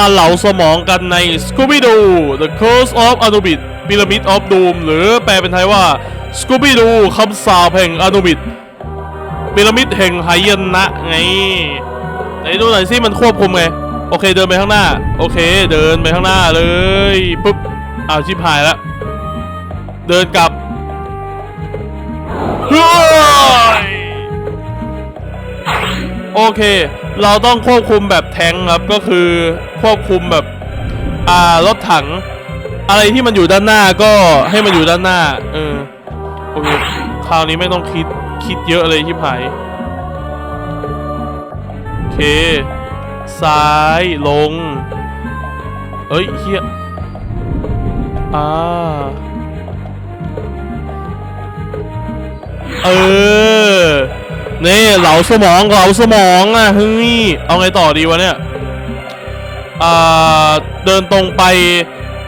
มาเหลาสมองกันใน Scooby-Doo The Curse of Anubis Pyramid of Doom หรือแปลเป็นไทยว่า Scooby-Doo คำสาปแห่ง Anubis พีระมิดแห่งไหายนะไงไหนดูหน่อยสิมันควบคุมไง โอเคเดินไปข้างหน้า โอเค เดินไปข้างหน้าเลยปุ๊บอ้าวชิบหายแล้วเดินกลับ เค เราต้องควบคุมแบบแทงครับก็คือควบคุมแบบอ่ารถถัง อะไรที่มันอยู่ด้านหน้าก็ให้มันอยู่ด้านหน้า เออโอเคคราวนี้ไม่ต้องคิดคิดเยอะเลยชิบหายโอเค ซ้ายลง เอ้ยเฮียอ่าเออ นี่เหลาสมองเหลาสมองอะเฮ้ยเอาไงต่อดีวะเนี่ยอ่าเดินตรงไป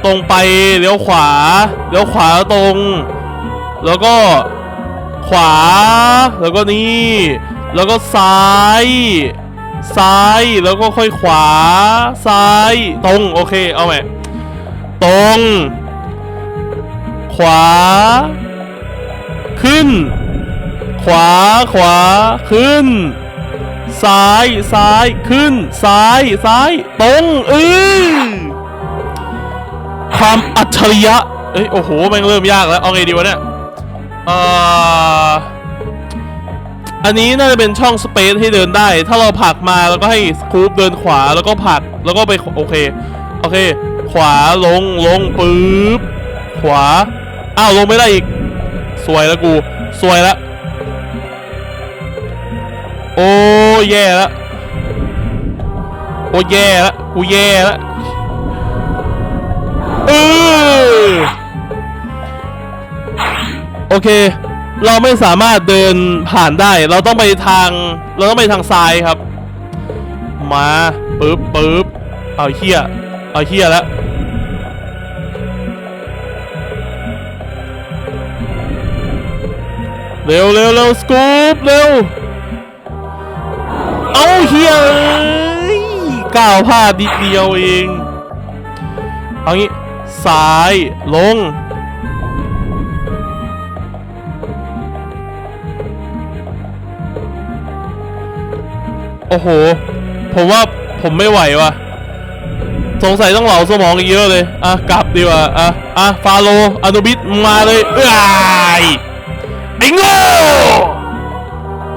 ตรงไปเลี้ยวขวาเลี้ยวขวาตรง แล้วก็ขวาแล้วก็นี่ แล้วก็ซ้าย ซ้ายแล้วก็ค่อยขวา ซ้ายตรงโอเคเอาใหมตรง ขวา ขึ้น ขวาขวาขึ้น ซ้ายซ้ายขึ้น ซ้ายซ้ายตรงเออความอัจฉริยะเอ้ยโอ้โหแม่งเริ่มยากแล้วเอาไงดีวะเนี่ยเอ่ออันนี้น่าจะเป็นช่องสเปซให้เดินได้ ถ้าเราผักมาแล้วก็ให้สคูปเดินขวาแล้วก็ผักแล้วก็ไปโอเคโอเค ขวาลงลงปึ๊บขวาอ้าวลงไม่ได้อีก สวยแล้วกู สวยแล้ว โอ้แย่แล้วโอ้แย่แล้วกูแย่แล้วเออโอเค เราไม่สามารถเดินผ่านได้ เราต้องไปทาง เราต้องไปทางซ้ายครับ มาปึ๊บปึ๊บเอาเฮียเอาเฮียแล้วเร็วเร็วเร็วสกู๊ปเร็ว เอาเฮียเอ้ยก้าวพลาดนิดเดียวเอง เอางี้ซ้ายลง โอ้โห ผมว่าผมไม่ไหวว่ะ สงสัยต้องเหลาสมองอีกเยอะเลย อะ กลับดีกว่า อะ อะ ฟาโลอนุบิสมาเลยเอ้ยไอ้โง่